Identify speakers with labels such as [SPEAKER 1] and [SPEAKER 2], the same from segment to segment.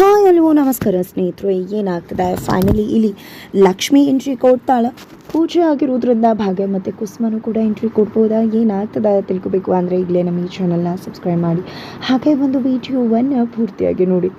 [SPEAKER 1] Hi ಅಲ್ವೋ, ನಮಸ್ಕಾರ ಸ್ನೇಹಿತರು, ಏನಾಗ್ತದೆ? ಫೈನಲಿ ಇಲ್ಲಿ ಲಕ್ಷ್ಮಿ ಎಂಟ್ರಿ ಕೊಡ್ತಾಳೆ ಪೂಜೆ ಆಗಿರೋದ್ರಿಂದ ಭಾಗ್ಯ ಮತ್ತು ಕುಸುಮನು ಕೂಡ ಎಂಟ್ರಿ ಕೊಡ್ಬೋದಾ? ಏನಾಗ್ತದೆ ತಿಳ್ಕೊಬೇಕು. ಅಂದರೆ ಇಲ್ಲೇ ನಮ್ಮ ಈ ಚಾನಲ್ನ ಸಬ್ಸ್ಕ್ರೈಬ್ ಮಾಡಿ. ಹಾಗೆ ಒಂದು ವಿಡಿಯೋವನ್ನು ಪೂರ್ತಿಯಾಗಿ ನೋಡಿ.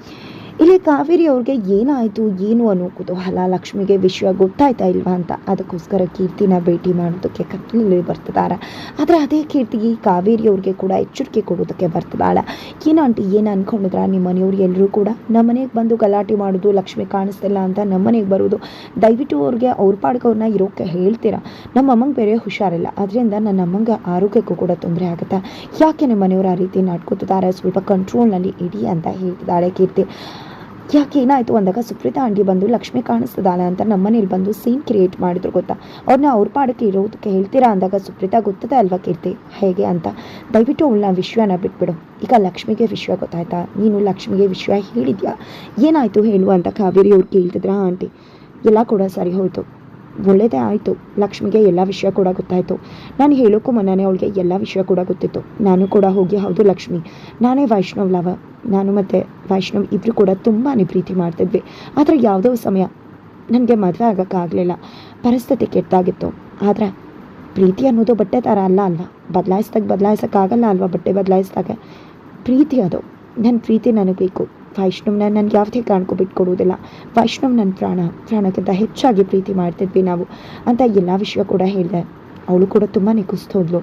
[SPEAKER 1] ಇಲ್ಲಿ ಕಾವೇರಿ ಅವ್ರಿಗೆ ಏನಾಯಿತು, ಏನು ಅನ್ನೋ ಕುತೂಹಲ ಲಕ್ಷ್ಮಿಗೆ ವಿಷಯ ಗೊತ್ತಾಯ್ತಾ ಇಲ್ವಾ ಅಂತ. ಅದಕ್ಕೋಸ್ಕರ ಕೀರ್ತಿನ ಭೇಟಿ ಮಾಡೋದಕ್ಕೆ ಕತ್ತಲಲ್ಲಿ ಬರ್ತಿದ್ದಾರೆ ಆದರೆ ಅದೇ ಕೀರ್ತಿಗೆ ಕಾವೇರಿ ಅವ್ರಿಗೆ ಕೂಡ ಎಚ್ಚರಿಕೆ ಕೊಡೋದಕ್ಕೆ ಬರ್ತದಾಳೆ. ಏನು ಆಂಟಿ, ಏನು ಅನ್ಕೊಂಡಿದ್ರ ನಿಮ್ಮ ಮನೆಯವ್ರು ಎಲ್ಲರೂ ಕೂಡ? ನಮ್ಮ ಮನೆಗೆ ಬಂದು ಗಲಾಟೆ ಮಾಡೋದು, ಲಕ್ಷ್ಮಿ ಕಾಣಿಸ್ತಿಲ್ಲ ಅಂತ ನಮ್ಮ ಮನೆಗೆ ಬರೋದು. ದಯವಿಟ್ಟು ಅವ್ರಿಗೆ ಅವ್ರ ಪಾಡ್ಕವ್ರನ್ನ ಇರೋಕ್ಕೆ ಹೇಳ್ತೀರಾ? ನಮ್ಮ ಅಮ್ಮಂಗೆ ಬೇರೆ ಹುಷಾರಿಲ್ಲ. ಅದರಿಂದ ನನ್ನ ಅಮ್ಮಂಗೆ ಆರೋಗ್ಯಕ್ಕೂ ಕೂಡ ತೊಂದರೆ ಆಗುತ್ತೆ. ಯಾಕೆ ನಿಮ್ಮ ಮನೆಯವ್ರು ಆ ರೀತಿ ನಡ್ಕೋತಿದ್ದಾರೆ ಸ್ವಲ್ಪ ಕಂಟ್ರೋಲ್ನಲ್ಲಿ ಇಡಿ ಅಂತ ಹೇಳ್ತಿದ್ದಾಳೆ ಕೀರ್ತಿ. ಯಾಕೆ ಏನಾಯಿತು ಅಂದಾಗ ಸುಪ್ರೀತಾ ಆಂಟಿ ಬಂದು ಲಕ್ಷ್ಮಿ ಕಾಣಿಸ್ತಿದ್ದಾಳೆ ಅಂತ ನಮ್ಮನೇಲಿ ಬಂದು ಸೀನ್ ಕ್ರಿಯೇಟ್ ಮಾಡಿದ್ರು ಗೊತ್ತಾ? ಅವ್ರನ್ನ ಅವ್ರ ಪಾಡಕ್ಕೆ ಇರೋದಕ್ಕೆ ಹೇಳ್ತೀರಾ ಅಂದಾಗ ಸುಪ್ರೀತಾ ಗೊತ್ತದೆ ಅಲ್ವಾ ಕೀರ್ತಿ? ಹೇಗೆ ಅಂತ? ದಯವಿಟ್ಟು ಅವಳನ್ನ ವಿಶ್ವನ ಬಿಟ್ಬಿಡು. ಈಗ ಲಕ್ಷ್ಮಿಗೆ ವಿಶ್ವ ಗೊತ್ತಾಯ್ತಾ? ನೀನು ಲಕ್ಷ್ಮಿಗೆ ವಿಶ್ವ ಹೇಳಿದ್ಯಾ? ಏನಾಯಿತು ಹೇಳು ಅಂತ ಕಾವೇರಿ ಅವ್ರು ಕೇಳ್ತಿದ್ರಾ ಆಂಟಿ? ಎಲ್ಲ ಕೂಡ ಸರಿ ಹೋಯಿತು. ಒಳ್ಳೇದೇ ಆಯಿತು. ಲಕ್ಷ್ಮಿಗೆ ಎಲ್ಲ ವಿಷಯ ಕೂಡ ಗೊತ್ತಾಯಿತು. ನಾನು ಹೇಳೋಕ್ಕೂ ಮೊನ್ನೆ ಅವಳಿಗೆ ಎಲ್ಲ ವಿಷಯ ಕೂಡ ಗೊತ್ತಿತ್ತು. ನಾನು ಕೂಡ ಹೋಗಿ, ಹೌದು ಲಕ್ಷ್ಮಿ, ನಾನೇ ವೈಷ್ಣವ್ ಲವ. ನಾನು ಮತ್ತು ವೈಷ್ಣವ್ ಇಬ್ಬರು ಕೂಡ ತುಂಬಾ ಪ್ರೀತಿ ಮಾಡ್ತಿದ್ವಿ. ಆದರೆ ಯಾವುದೋ ಸಮಯ ನನಗೆ ಮದುವೆ ಆಗೋಕ್ಕಾಗಲಿಲ್ಲ. ಪರಿಸ್ಥಿತಿ ಕೆಟ್ಟಾಗಿತ್ತು ಆದರೆ ಪ್ರೀತಿ ಅನ್ನೋದು ಬಟ್ಟೆ ಥರ ಅಲ್ಲ ಅಲ್ವಾ? ಬದಲಾಯಿಸ್ದಾಗ ಬದಲಾಯಿಸೋಕ್ಕಾಗಲ್ಲ ಅಲ್ವಾ ಬಟ್ಟೆ ಬದಲಾಯಿಸ್ದಾಗ? ಪ್ರೀತಿ ಅದು. ನನ್ನ ಪ್ರೀತಿ ನನಗೆ ಬೇಕು. ವೈಷ್ಣವ್ನ ನನಗೆ ಯಾವುದೇ ಕಾರಣಕ್ಕೂ ಬಿಟ್ಕೊಡುವುದಿಲ್ಲ. ವೈಷ್ಣವ್ ನನ್ನ ಪ್ರಾಣ. ಪ್ರಾಣಕ್ಕಿಂತ ಹೆಚ್ಚಾಗಿ ಪ್ರೀತಿ ಮಾಡ್ತಿದ್ವಿ ನಾವು ಅಂತ ಎಲ್ಲ ವಿಷಯ ಕೂಡ ಹೇಳಿದೆ. ಅವಳು ಕೂಡ ತುಂಬಾ ನಿಗಿಸ್ತೋದ್ಲು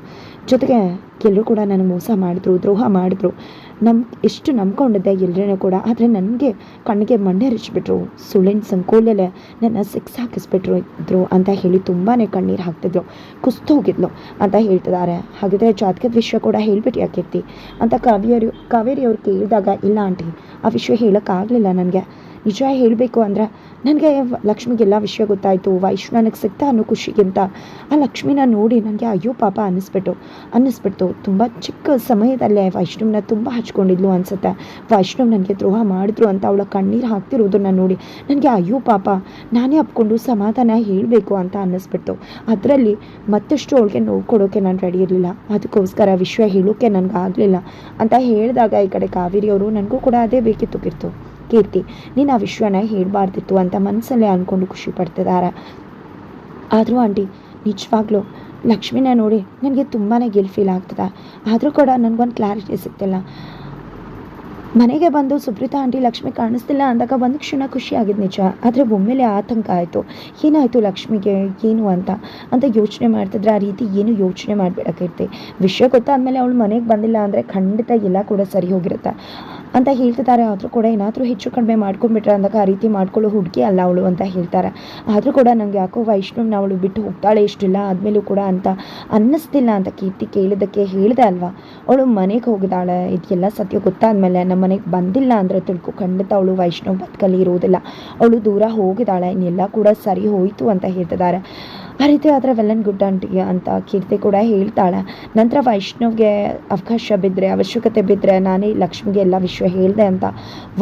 [SPEAKER 1] ಜೊತೆಗೆ ಎಲ್ಲರೂ ಕೂಡ ನನಗೆ ಮೋಸ ಮಾಡಿದ್ರು, ದ್ರೋಹ ಮಾಡಿದ್ರು. ನಮ್, ಎಷ್ಟು ನಂಬ್ಕೊಂಡಿದ್ದೆ ಎಲ್ಲರೂ ಕೂಡ. ಆದರೆ ನನಗೆ ಕಣ್ಣಿಗೆ ಮಣ್ಣೆ ಹರಿಸ್ಬಿಟ್ರು. ಸುಳ್ಳಿನ ಸಂಕೋಲೆಲೆ ನನ್ನ ಸಿಕ್ಸ್ ಹಾಕಿಸ್ಬಿಟ್ರು, ಇದ್ರು ಅಂತ ಹೇಳಿ ತುಂಬಾ ಕಣ್ಣೀರು ಹಾಕ್ತಿದ್ರು ಕುಸ್ತು ಹೋಗಿದ್ಲು ಅಂತ ಹೇಳ್ತಿದ್ದಾರೆ. ಹಾಗಿದ್ರೆ ಜಾತಕದ ವಿಷಯ ಕೂಡ ಹೇಳ್ಬಿಟ್ಟು ಕೀರ್ತಿ? ಅಂತ ಕಾವ್ಯರು ಕಾವೇರಿ ಅವ್ರು ಕೇಳಿದಾಗ, ಇಲ್ಲ ಆಂಟಿ, ಆ ವಿಷಯ ಹೇಳೋಕ್ಕಾಗಲಿಲ್ಲ ನನಗೆ. ನಿಜ ಹೇಳಬೇಕು ಅಂದ್ರೆ, ನನಗೆ ಲಕ್ಷ್ಮಿಗೆ ಎಲ್ಲ ವಿಷಯ ಗೊತ್ತಾಯಿತು, ವೈಷ್ಣು ನನಗೆ ಸಿಗ್ತಾ ಅನ್ನೋ ಖುಷಿಗಿಂತ. ಆ ಲಕ್ಷ್ಮಿನ ನೋಡಿ ನನಗೆ ಅಯ್ಯೋ ಪಾಪ, ಅನ್ನಿಸ್ಬಿಟ್ಟು, ಅನ್ನಿಸ್ಬಿಡ್ತು. ತುಂಬ ಚಿಕ್ಕ ಸಮಯದಲ್ಲೇ ವೈಷ್ಣವ್ನ ತುಂಬ ಹಚ್ಕೊಂಡಿದ್ಲು ಅನಿಸುತ್ತೆ. ವೈಷ್ಣವ್ ನನಗೆ ದ್ರೋಹ ಮಾಡಿದ್ರು ಅಂತ ಅವಳ ಕಣ್ಣೀರು ಹಾಕ್ತಿರೋದನ್ನ ನೋಡಿ ನನಗೆ ಅಯ್ಯೋ ಪಾಪ, ನಾನೇ ಅಪ್ಕೊಂಡು ಸಮಾಧಾನ ಹೇಳಬೇಕು ಅಂತ ಅನ್ನಿಸ್ಬಿಡ್ತು. ಅದರಲ್ಲಿ ಮತ್ತಷ್ಟು ಅವಳಿಗೆ ನೋವು ಕೊಡೋಕೆ ನಾನು ರೆಡಿ ಇರಲಿಲ್ಲ. ಅದಕ್ಕೋಸ್ಕರ ವಿಷಯ ಹೇಳೋಕ್ಕೆ ನನಗೆ ಆಗಲಿಲ್ಲ. ಅಂತ ಹೇಳಿದಾಗ ಈ ಕಡೆ ಕಾವೇರಿಯವರು ನನಗೂ ಕೂಡ ಅದೇ ಬೇಕಿತ್ತು ಕಿರ್ತು. ಕೀರ್ತಿ, ನೀನು ಆ ವಿಶ್ವನ ಹೇಳಬಾರ್ದಿತ್ತು ಅಂತ ಮನಸ್ಸಲ್ಲೇ ಅಂದ್ಕೊಂಡು ಖುಷಿ ಪಡ್ತಿದ್ದಾರೆ ಆದರೂ ಆಂಟಿ, ನಿಜವಾಗ್ಲೂ ಲಕ್ಷ್ಮಿನ ನೋಡಿ ನನಗೆ ತುಂಬಾ ಗಿಲ್ ಫೀಲ್ ಆಗ್ತದೆ. ಆದರೂ ಕೂಡ ನನಗೊಂದು ಕ್ಲಾರಿಟಿ ಸಿಗ್ತಿಲ್ಲ. ಮನೆಗೆ ಬಂದು ಸುಪ್ರೀತಾ ಆಂಟಿ ಲಕ್ಷ್ಮಿ ಕಾಣಿಸ್ತಿಲ್ಲ ಅಂದಾಗ ಒಂದು ಕ್ಷಣ ಖುಷಿ ಆಗಿದ್ದು ನಿಜ. ಆದರೆ ಒಮ್ಮೆಲೆ ಆತಂಕ ಆಯಿತು. ಏನಾಯಿತು ಲಕ್ಷ್ಮಿಗೆ, ಏನು ಅಂತ? ಅಂತ ಯೋಚನೆ ಮಾಡ್ತಿದ್ರೆ ಆ ರೀತಿ ಏನು ಯೋಚನೆ ಮಾಡಬೇಡಕ್ಕಿರ್ತಿ ವಿಷಯ ಗೊತ್ತಾದಮೇಲೆ ಅವಳು ಮನೆಗೆ ಬಂದಿಲ್ಲ ಅಂದರೆ ಖಂಡಿತ ಎಲ್ಲ ಕೂಡ ಸರಿ ಹೋಗಿರುತ್ತೆ. ಅಂತ ಹೇಳ್ತಿದ್ದಾರೆ. ಆದರೂ ಕೂಡ ಏನಾದರೂ ಹೆಚ್ಚು ಕಡಿಮೆ ಮಾಡ್ಕೊಂಡ್ಬಿಟ್ರೆ ಅಂದಾಗ ಆ ರೀತಿ ಮಾಡ್ಕೊಳ್ಳೋ ಹುಡುಗಿ ಅಲ್ಲ ಅವಳು ಅಂತ ಹೇಳ್ತಾರೆ. ಆದರೂ ಕೂಡ ನನಗೆ ಯಾಕೋ ವೈಷ್ಣವ್ನ ಅವಳು ಬಿಟ್ಟು ಹೋಗ್ತಾಳೆ ಇಷ್ಟಿಲ್ಲ. ಆದಮೇಲೂ ಕೂಡ ಅಂತ ಅನ್ನಿಸ್ತಿಲ್ಲ ಅಂತ ಕೀರ್ತಿ ಕೇಳಿದ್ದಕ್ಕೆ ಹೇಳಿದೆ ಅಲ್ವಾ? ಅವಳು ಮನೆಗೆ ಹೋಗಿದ್ದಾಳೆ. ಇದೆಲ್ಲ ಸತ್ಯ ಗೊತ್ತಾದ್ಮೇಲೆ ನಮ್ಮ ಮನೆಗೆ ಬಂದಿಲ್ಲ ಅಂದರೆ ತಿಳ್ಕೊ, ಖಂಡಿತ ಅವಳು ವೈಷ್ಣವ್ ಬದುಕಲ್ಲಿ ಇರೋದಿಲ್ಲ. ಅವಳು ದೂರ ಹೋಗಿದ್ದಾಳೆ. ಇನ್ನೆಲ್ಲ ಕೂಡ ಸರಿ ಹೋಯಿತು ಅಂತ ಹೇಳ್ತಿದ್ದಾರೆ. ಆ ರೀತಿ ಆದರೆ ವೆಲ್ ಆ್ಯಂಡ್ ಗುಡ್ ಆಂಟಿ ಅಂತ ಕೀರ್ತಿ ಕೂಡ ಹೇಳ್ತಾಳೆ. ನಂತರ ವೈಷ್ಣವ್ಗೆ ಅವಕಾಶ ಬಿದ್ದರೆ ಅವಶ್ಯಕತೆ ಬಿದ್ದರೆ ನಾನೇ ಲಕ್ಷ್ಮಿಗೆ ಎಲ್ಲ ವಿಷಯ ಹೇಳಿದೆ ಅಂತ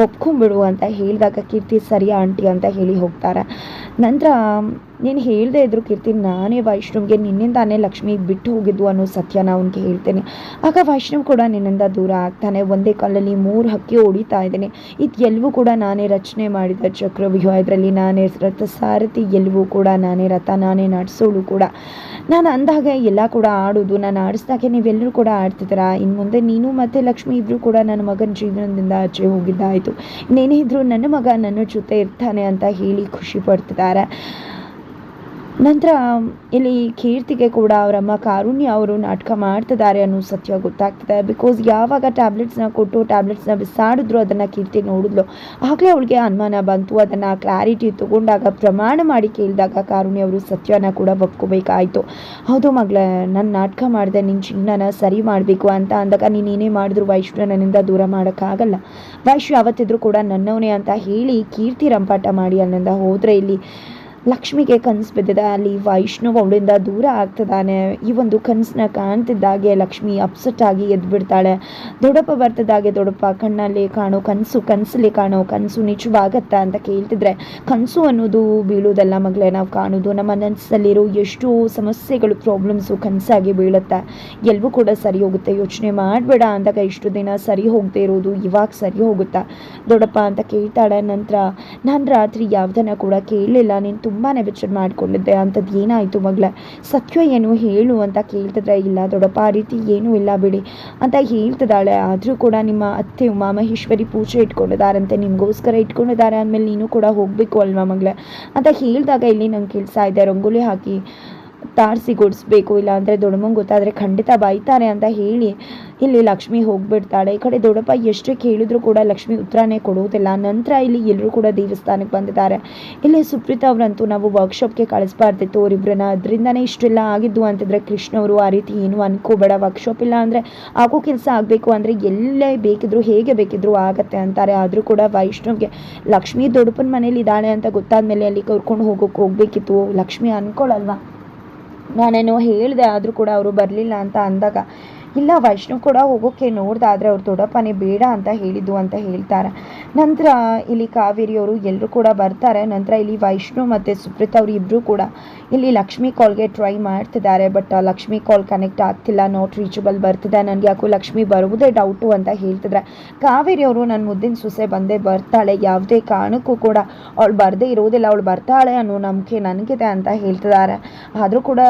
[SPEAKER 1] ಒಪ್ಕೊಂಬಿಡು ಅಂತ ಹೇಳಿದಾಗ ಕೀರ್ತಿ ಸರಿಯಾ ಆಂಟಿ ಅಂತ ಹೇಳಿ ಹೋಗ್ತಾರೆ. ನಂತರ ನೀನು ಹೇಳದೇ ಇದ್ರು ಕೀರ್ತಿ, ನಾನೇ ವೈಷ್ಣವ್ಗೆ ನಿನ್ನಿಂದಾನೇ ಲಕ್ಷ್ಮಿ ಬಿಟ್ಟು ಹೋಗಿದ್ದು ಅನ್ನೋ ಸತ್ಯನ ಅವನಿಗೆ ಹೇಳ್ತೇನೆ. ಆಗ ವೈಷ್ಣವ್ ಕೂಡ ನಿನ್ನಿಂದ ದೂರ ಆಗ್ತಾನೆ. ಒಂದೇ ಕಾಲಲ್ಲಿ ಮೂರು ಹಕ್ಕಿ ಹೊಡಿತಾ ಇದ್ದೇನೆ. ಇದು ಎಲ್ಲವೂ ಕೂಡ ನಾನೇ ರಚನೆ ಮಾಡಿದ ಚಕ್ರವ್ಯೂಹ. ಇದರಲ್ಲಿ ನಾನೇ ರಥ ಸಾರಥಿ ಎಲ್ಲವೂ ಕೂಡ ನಾನೇ ರಥ, ನಾನೇ ನಡೆಸೋಳು ಕೂಡ. ನಾನು ಅಂದಾಗ ಎಲ್ಲ ಕೂಡ ಆಡೋದು. ನಾನು ಆಡಿಸ್ದಾಗೆ ನೀವೆಲ್ಲರೂ ಕೂಡ ಆಡ್ತಿದ್ದೀರಾ? ಇನ್ನು ಮುಂದೆ ನೀನು ಮತ್ತು ಲಕ್ಷ್ಮಿ ಇಬ್ಬರು ಕೂಡ ನನ್ನ ಮಗನ ಜೀವನದಿಂದ ಆಚೆ ಹೋಗಿದ್ದಾಯಿತು. ಇನ್ನೇನೇ ಇದ್ದರೂ ನನ್ನ ಮಗ ನನ್ನ ಜೊತೆ ಇರ್ತಾನೆ ಅಂತ ಹೇಳಿ ಖುಷಿ ಪಡ್ತಿದ್ದಾರೆ. ನಂತರ ಇಲ್ಲಿ ಕೀರ್ತಿಗೆ ಕೂಡ ಅವರಮ್ಮ ಕಾರುಣ್ಯ ಅವರು ನಾಟಕ ಮಾಡ್ತಿದ್ದಾರೆ ಅನ್ನೋ ಸತ್ಯ ಗೊತ್ತಾಗ್ತದೆ. ಬಿಕಾಸ್ ಯಾವಾಗ ಟ್ಯಾಬ್ಲೆಟ್ಸ್ನ ಕೊಟ್ಟು ಟ್ಯಾಬ್ಲೆಟ್ಸ್ನ ಬಿಸಾಡಿದ್ರು, ಅದನ್ನು ಕೀರ್ತಿ ನೋಡಿದ್ಲು. ಆಗಲೇ ಅವಳಿಗೆ ಅನುಮಾನ ಬಂತು. ಅದನ್ನು ಕ್ಲಾರಿಟಿ ತಗೊಂಡಾಗ, ಪ್ರಮಾಣ ಮಾಡಿ ಕೇಳಿದಾಗ ಕಾರುಣ್ಯ ಅವರು ಸತ್ಯನ ಕೂಡ ಒಪ್ಕೋಬೇಕಾಯಿತು. ಹೌದು ಮಗಳೇ ನಾನು ನಾಟಕ ಮಾಡಿದೆ ನಿನ್ನ ಜೀವನನ ಸರಿ ಮಾಡಬೇಕು ಅಂತ ಅಂದಾಗ ನೀನೇನೇ ಮಾಡಿದ್ರು ವೈಶ್ವ ನನ್ನಿಂದ ದೂರ ಮಾಡೋಕ್ಕಾಗಲ್ಲ. ವೈಶ್ಯ ಅವತ್ತಿದ್ರು ಕೂಡ ನನ್ನವನೇ ಅಂತ ಹೇಳಿ ಕೀರ್ತಿ ರಂಪಾಟ ಮಾಡಿ ಅಲ್ಲಿಂದ ಹೋದರೆ ಇಲ್ಲಿ ಲಕ್ಷ್ಮಿಗೆ ಕನಸು ಬಿದ್ದಿದೆ. ಅಲ್ಲಿ ವೈಷ್ಣವ್ ಅವಳಿಂದ ದೂರ ಆಗ್ತಿದ್ದಾನೆ. ಈ ಒಂದು ಕನಸನ್ನ ಕಾಣ್ತಿದ್ದಾಗೆ ಲಕ್ಷ್ಮಿ ಅಪ್ಸೆಟ್ ಆಗಿ ಎದ್ದು ಬಿಡ್ತಾಳೆ ದೊಡ್ಡಪ್ಪ ಬರ್ತಿದ್ದಾಗೆ ದೊಡ್ಡಪ್ಪ ಕಣ್ಣಲ್ಲಿ ಕಾಣೋ, ಕನಸು, ಕನಸಲ್ಲಿ ಕಾಣೋ. ಕನಸು ನಿಜವಾಗತ್ತಾ ಅಂತ ಕೇಳ್ತಿದ್ರೆ, ಕನಸು ಅನ್ನೋದು ಬೀಳೋದಲ್ಲ ಮಗಳೇ. ನಾವು ಕಾಣೋದು ನಮ್ಮ ಮನಸ್ಸಲ್ಲಿರೋ ಎಷ್ಟು ಸಮಸ್ಯೆಗಳು ಪ್ರಾಬ್ಲಮ್ಸು ಕನಸಾಗಿ ಬೀಳುತ್ತೆ. ಎಲ್ಲವೂ ಕೂಡ ಸರಿ ಹೋಗುತ್ತೆ. ಯೋಚನೆ ಮಾಡಬೇಡ ಅಂದಾಗ ಇಷ್ಟು ದಿನ ಸರಿ ಹೋಗದೆ ಇರೋದು ಇವಾಗ ಸರಿ ಹೋಗುತ್ತಾ? ದೊಡ್ಡಪ್ಪ ಅಂತ ಕೇಳ್ತಾಳೆ. ನಂತರ, ನಾನು ರಾತ್ರಿ ಯಾವುದನ್ನ ಕೂಡ ಕೇಳಲಿಲ್ಲ. ನೀನು ಬೆಚ್ಚರ್ ಮಾಡ್ಕೊಂಡಿದ್ದೆ ಅಂಥದ್ದು ಏನಾಯಿತು ಮಗಳೇ? ಸತ್ಯ ಏನು ಹೇಳು ಅಂತ ಕೇಳ್ತಿದ್ರೆ ಇಲ್ಲ ದೊಡ್ಡಪ್ಪ, ಆ ರೀತಿ ಏನೂ ಇಲ್ಲ ಬಿಡಿ ಅಂತ ಹೇಳ್ತಿದ್ದಾಳೆ. ಆದರೂ ಕೂಡ ನಿಮ್ಮ ಅತ್ತೆ ಉಮಾಮಹೇಶ್ವರಿ ಪೂಜೆ ಇಟ್ಕೊಂಡಿದ್ದಾರಂತೆ, ನಿಮಗೋಸ್ಕರ ಇಟ್ಕೊಂಡಿದ್ದಾರೆ ಅಂದಮೇಲೆ ನೀನು ಕೂಡ ಹೋಗಬೇಕು ಅಲ್ವಾ ಮಗಳೇ? ಅಂತ ಹೇಳಿದಾಗ ಇಲ್ಲಿ ನಂಗೆ ಕೆಲಸ ಇದೆ, ರಂಗೋಲಿ ಹಾಕಿ ತಾರಿಸಿ ಗುಡಿಸ್ಬೇಕು ಇಲ್ಲ ಅಂದರೆ ದೊಡ್ಡಮ್ಮಂಗೆ ಗೊತ್ತಾದರೆ ಖಂಡಿತ ಬೈತಾರೆ ಅಂತ ಹೇಳಿ ಇಲ್ಲಿ ಲಕ್ಷ್ಮಿ ಹೋಗ್ಬಿಡ್ತಾಳೆ. ಈ ಕಡೆ ದೊಡ್ಡಪ್ಪ ಎಷ್ಟೇ ಕೇಳಿದ್ರು ಕೂಡ ಲಕ್ಷ್ಮಿ ಉತ್ತರನೇ ಕೊಡುವುದಿಲ್ಲ ನಂತರ ಇಲ್ಲಿ ಎಲ್ಲರೂ ಕೂಡ ದೇವಸ್ಥಾನಕ್ಕೆ ಬಂದಿದ್ದಾರೆ. ಇಲ್ಲಿ ಸುಪ್ರೀತಾ ಅವರಂತೂ ನಾವು ವರ್ಕ್ಶಾಪ್ಗೆ ಕಳಿಸ್ಬಾರ್ದಿತ್ತು. ಅವರಿಬ್ಬರನ್ನ ಅದರಿಂದನೇ ಇಷ್ಟೆಲ್ಲ ಆಗಿದ್ದು ಅಂತಿದ್ರೆ ಕೃಷ್ಣ ಅವರು ಆ ರೀತಿ ಏನು ಅನ್ಕೋಬೇಡ. ವರ್ಕ್ಶಾಪ್ ಇಲ್ಲ ಅಂದರೆ ಆಗೋ ಕೆಲಸ ಆಗಬೇಕು ಅಂದರೆ ಎಲ್ಲೇ ಬೇಕಿದ್ರು ಹೇಗೆ ಬೇಕಿದ್ರು ಆಗತ್ತೆ ಅಂತಾರೆ. ಆದರೂ ಕೂಡ ವೈಷ್ಣವ್ಗೆ ಲಕ್ಷ್ಮಿ ದೊಡ್ಡಪ್ಪನ ಮನೇಲಿ ಇದ್ದಾಳೆ ಅಂತ ಗೊತ್ತಾದ ಮೇಲೆ ಅಲ್ಲಿ ಕರ್ಕೊಂಡು ಹೋಗೋಕೆ ಹೋಗ್ಬೇಕಿತ್ತು. ಲಕ್ಷ್ಮಿ ಅನ್ಕೊಳ್ಳಲ್ವಾ ನಾನೇನೋ ಹೇಳಿದೆ ಆದರೂ ಕೂಡ ಅವರು ಬರಲಿಲ್ಲ ಅಂತ ಅಂದಾಗ ಇಲ್ಲ, ವೈಷ್ಣು ಕೂಡ ಹೋಗೋಕ್ಕೆ ನೋಡ್ದಾದ್ರೆ ಅವ್ರು ದೊಡ್ಡಪ್ಪನೇ ಬೇಡ ಅಂತ ಹೇಳಿದ್ದು ಅಂತ ಹೇಳ್ತಾರೆ. ನಂತರ ಇಲ್ಲಿ ಕಾವೇರಿ ಅವರು ಎಲ್ಲರೂ ಕೂಡ ಬರ್ತಾರೆ. ನಂತರ ಇಲ್ಲಿ ವೈಷ್ಣು ಮತ್ತು ಸುಪ್ರೀತ್ ಅವರು ಇಬ್ಬರು ಕೂಡ ಇಲ್ಲಿ ಲಕ್ಷ್ಮಿ ಕಾಲ್ಗೆ ಟ್ರೈ ಮಾಡ್ತಿದ್ದಾರೆ, ಬಟ್ ಲಕ್ಷ್ಮಿ ಕಾಲ್ ಕನೆಕ್ಟ್ ಆಗ್ತಿಲ್ಲ, ನಾಟ್ ರೀಚಬಲ್ ಬರ್ತಿದೆ. ನನಗೆ ಯಾಕೋ ಲಕ್ಷ್ಮಿ ಬರುವುದೇ ಡೌಟು ಅಂತ ಹೇಳ್ತಿದ್ರೆ. ಕಾವೇರಿ ಅವರು ನನ್ನ ಮುದ್ದಿನ ಸೊಸೆ ಬಂದೇ ಬರ್ತಾಳೆ. ಯಾವುದೇ ಕಾರಣಕ್ಕೂ ಕೂಡ ಅವಳು ಬರದೇ ಇರೋದಿಲ್ಲ. ಅವಳು ಬರ್ತಾಳೆ ಅನ್ನೋ ನಂಬಿಕೆ ನನಗಿದೆ ಅಂತ ಹೇಳ್ತಿದ್ದಾರೆ. ಆದರೂ ಕೂಡ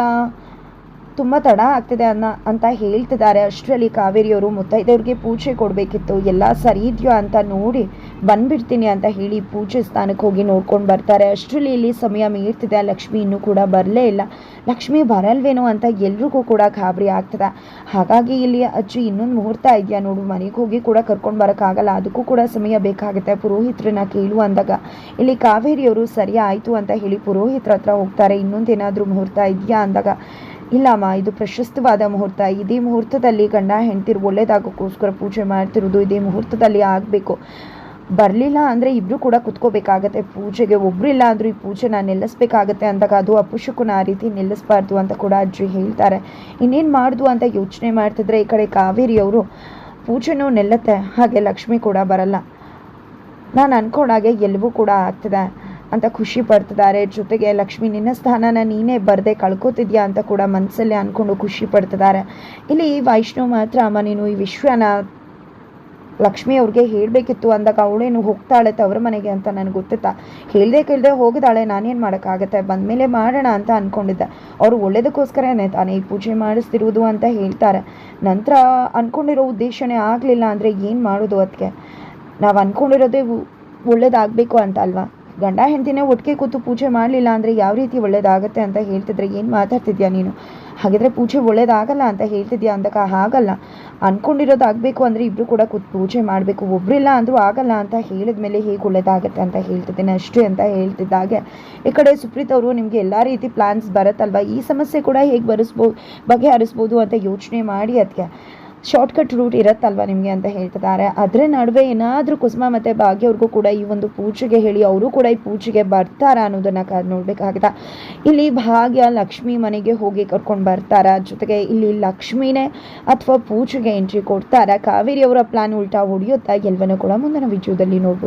[SPEAKER 1] ತುಂಬ ತಡ ಆಗ್ತಿದೆ ಅನ್ನ ಅಂತ ಹೇಳ್ತಿದ್ದಾರೆ. ಅಷ್ಟರಲ್ಲಿ ಕಾವೇರಿಯವರು ಮುತ್ತೈದೆಯವ್ರಿಗೆ ಪೂಜೆ ಕೊಡಬೇಕಿತ್ತು. ಎಲ್ಲ ಸರಿ ಇದೆಯೋ ಅಂತ ನೋಡಿ ಬಂದ್ಬಿಡ್ತೀನಿ ಅಂತ ಹೇಳಿ ಪೂಜೆ ಸ್ಥಾನಕ್ಕೆ ಹೋಗಿ ನೋಡ್ಕೊಂಡು ಬರ್ತಾರೆ. ಅಷ್ಟರಲ್ಲಿ ಇಲ್ಲಿ ಸಮಯ ಮೀರ್ತಿದೆ. ಲಕ್ಷ್ಮಿ ಇನ್ನೂ ಕೂಡ ಬರಲೇ ಇಲ್ಲ. ಲಕ್ಷ್ಮಿ ಬರಲ್ವೇನೋ ಅಂತ ಎಲ್ರಿಗೂ ಕೂಡ ಗಾಬರಿ ಆಗ್ತದೆ. ಹಾಗಾಗಿ ಇಲ್ಲಿ ಅಜ್ಜಿ ಇನ್ನೊಂದು ಮುಹೂರ್ತ ಇದೆಯಾ ನೋಡು. ಮನೆಗೆ ಹೋಗಿ ಕೂಡ ಕರ್ಕೊಂಡು ಬರೋಕ್ಕಾಗಲ್ಲ ಅದಕ್ಕೂ ಕೂಡ ಸಮಯ ಬೇಕಾಗುತ್ತೆ. ಪುರೋಹಿತರನ್ನ ಕೇಳು ಅಂದಾಗ. ಇಲ್ಲಿ ಕಾವೇರಿಯವರು ಸರಿ ಆಯಿತು ಅಂತ ಹೇಳಿ ಪುರೋಹಿತರ ಹತ್ರ ಹೋಗ್ತಾರೆ. ಇನ್ನೊಂದೇನಾದರೂ ಮುಹೂರ್ತ ಇದೆಯಾ ಅಂದಾಗ. ಇಲ್ಲಮ್ಮ, ಇದು ಪ್ರಶಸ್ತವಾದ ಮುಹೂರ್ತ. ಇದೇ ಮುಹೂರ್ತದಲ್ಲಿ ಗಂಡ ಹೆಂಡ್ತಿರು ಒಳ್ಳೇದಾಗೋಕ್ಕೋಸ್ಕರ ಪೂಜೆ ಮಾಡ್ತಿರೋದು ಇದೇ ಮುಹೂರ್ತದಲ್ಲಿ ಆಗಬೇಕು. ಬರಲಿಲ್ಲ ಅಂದರೆ ಇಬ್ಬರು ಕೂಡ ಕುತ್ಕೋಬೇಕಾಗತ್ತೆ. ಪೂಜೆಗೆ ಒಬ್ಬರು ಇಲ್ಲ ಅಂದರೂ ಈ ಪೂಜೆನ ನಿಲ್ಲಿಸ್ಬೇಕಾಗತ್ತೆ ಅಂದಾಗ ಅದು ಅಪುಷಕ್ಕೂ ಆ ರೀತಿ ನಿಲ್ಲಿಸಬಾರ್ದು ಅಂತ ಕೂಡ ಅಜ್ಜಿ ಹೇಳ್ತಾರೆ. ಇನ್ನೇನು ಮಾಡ್ದು ಅಂತ ಯೋಚನೆ ಮಾಡ್ತಿದ್ರೆ ಈ ಕಡೆ ಕಾವೇರಿಯವರು ಪೂಜೆನೂ ನಿಲ್ಲತ್ತೆ. ಹಾಗೆ ಲಕ್ಷ್ಮಿ ಕೂಡ ಬರಲ್ಲ. ನಾನು ಅನ್ಕೊಂಡಾಗೆ ಎಲ್ಲವೂ ಕೂಡ ಆಗ್ತದೆ. ಅಂತ ಖುಷಿ ಪಡ್ತಿದ್ದಾರೆ. ಜೊತೆಗೆ ಲಕ್ಷ್ಮಿ, ನಿನ್ನ ಸ್ಥಾನನ ನೀನೇ ಬರದೆ ಕಳ್ಕೊತಿದ್ಯಾ ಅಂತ ಕೂಡ ಮನಸ್ಸಲ್ಲಿ ಅಂದ್ಕೊಂಡು ಖುಷಿ ಪಡ್ತಿದ್ದಾರೆ. ಇಲ್ಲಿ ವೈಷ್ಣವ್ ಮಾತ್ರ, ಅಮ್ಮ, ನೀನು ಈ ವಿಶ್ವನ ಲಕ್ಷ್ಮಿ ಅವ್ರಿಗೆ ಹೇಳಬೇಕಿತ್ತು ಅಂದಾಗ ಅವಳೇನು ಹೋಗ್ತಾಳೆ ತವ್ರ ಮನೆಗೆ ಅಂತ ನನಗೆ ಗೊತ್ತಿತ್ತ? ಹೇಳ್ದೆ ಕೇಳದೆ ಹೋಗಿದ್ದಾಳೆ ನಾನೇನು ಮಾಡೋಕ್ಕಾಗತ್ತೆ? ಬಂದಮೇಲೆ ಮಾಡೋಣ ಅಂತ ಅಂದ್ಕೊಂಡಿದ್ದೆ ಅವರು ಒಳ್ಳೇದಕ್ಕೋಸ್ಕರನೇ ತಾನೇ ಈ ಪೂಜೆ ಮಾಡಿಸ್ತಿರುವುದು ಅಂತ ಹೇಳ್ತಾರೆ. ನಂತರ ಅಂದ್ಕೊಂಡಿರೋ ಉದ್ದೇಶನೇ ಆಗಲಿಲ್ಲ ಅಂದರೆ ಏನು ಮಾಡೋದು ಅದಕ್ಕೆ ನಾವು ಅಂದ್ಕೊಂಡಿರೋದೇ ಒಳ್ಳೇದಾಗಬೇಕು ಅಂತ ಅಲ್ವಾ? ಗಂಡ ಹೆಂಡತಿನೇ ಒಟ್ಟಿಗೆ ಕೂತು ಪೂಜೆ ಮಾಡಲಿಲ್ಲ ಅಂದರೆ ಯಾವ ರೀತಿ ಒಳ್ಳೇದಾಗತ್ತೆ ಅಂತ ಹೇಳ್ತಿದ್ರೆ, ಏನು ಮಾತಾಡ್ತಿದ್ಯಾ ನೀನು? ಹಾಗಿದ್ರೆ ಪೂಜೆ ಒಳ್ಳೇದಾಗಲ್ಲ ಅಂತ ಹೇಳ್ತಿದ್ಯಾ? ಅಂದಾಗ, ಹಾಗಲ್ಲ. ಅಂದ್ಕೊಂಡಿರೋದು ಆಗಬೇಕು ಅಂದರೆ ಇಬ್ಬರು ಕೂಡ ಕೂತು ಪೂಜೆ ಮಾಡಬೇಕು. ಒಬ್ಬರಿಲ್ಲ ಅಂದರೂ ಆಗಲ್ಲ ಅಂತ ಹೇಳಿದ ಮೇಲೆ ಹೇಗೆ ಒಳ್ಳೇದಾಗುತ್ತೆ ಅಂತ ಹೇಳ್ತಿದ್ದೇನೆ ಅಷ್ಟೇ ಅಂತ ಹೇಳ್ತಿದ್ದಾಗೆ ಈ ಕಡೆ ಸುಪ್ರೀತ್ ಅವರು ನಿಮಗೆ ಎಲ್ಲ ರೀತಿ ಪ್ಲ್ಯಾನ್ಸ್ ಬರುತ್ತಲ್ವ? ಈ ಸಮಸ್ಯೆ ಕೂಡ ಹೇಗೆ ಬರೆಸ್ಬೋದು ಬಗೆಹರಿಸ್ಬೋದು ಅಂತ ಯೋಚನೆ ಮಾಡಿ ಅದಕ್ಕೆ ಶಾರ್ಟ್ಕಟ್ ರೂಟ್ ಇರುತ್ತಲ್ವ ನಿಮಗೆ ಅಂತ ಹೇಳ್ತಿದ್ದಾರೆ. ಅದರ ನಡುವೆ ಏನಾದರೂ ಕುಸುಮ ಮತ್ತು ಭಾಗ್ಯವ್ರಿಗೂ ಕೂಡ ಈ ಒಂದು ಪೂಜೆಗೆ ಹೇಳಿ ಅವರು ಕೂಡ ಈ ಪೂಜೆಗೆ ಬರ್ತಾರಾ ಅನ್ನೋದನ್ನು ಕ ನೋಡಬೇಕಾಗಿದೆ. ಇಲ್ಲಿ ಭಾಗ್ಯ ಲಕ್ಷ್ಮಿ ಮನೆಗೆ ಹೋಗಿ ಕರ್ಕೊಂಡು ಬರ್ತಾರ? ಜೊತೆಗೆ ಇಲ್ಲಿ ಲಕ್ಷ್ಮಿನೇ ಅಥವಾ ಪೂಜೆಗೆ ಎಂಟ್ರಿ ಕೊಡ್ತಾರ? ಕಾವೇರಿ ಅವರ ಪ್ಲಾನ್ ಉಲ್ಟಾ ಹೊಡೆಯುತ್ತಾ? ಎಲ್ಲವನ್ನೂ ಕೂಡ ಮುಂದಿನ ವಿಡಿಯೋದಲ್ಲಿ ನೋಡ್ಬೋದು.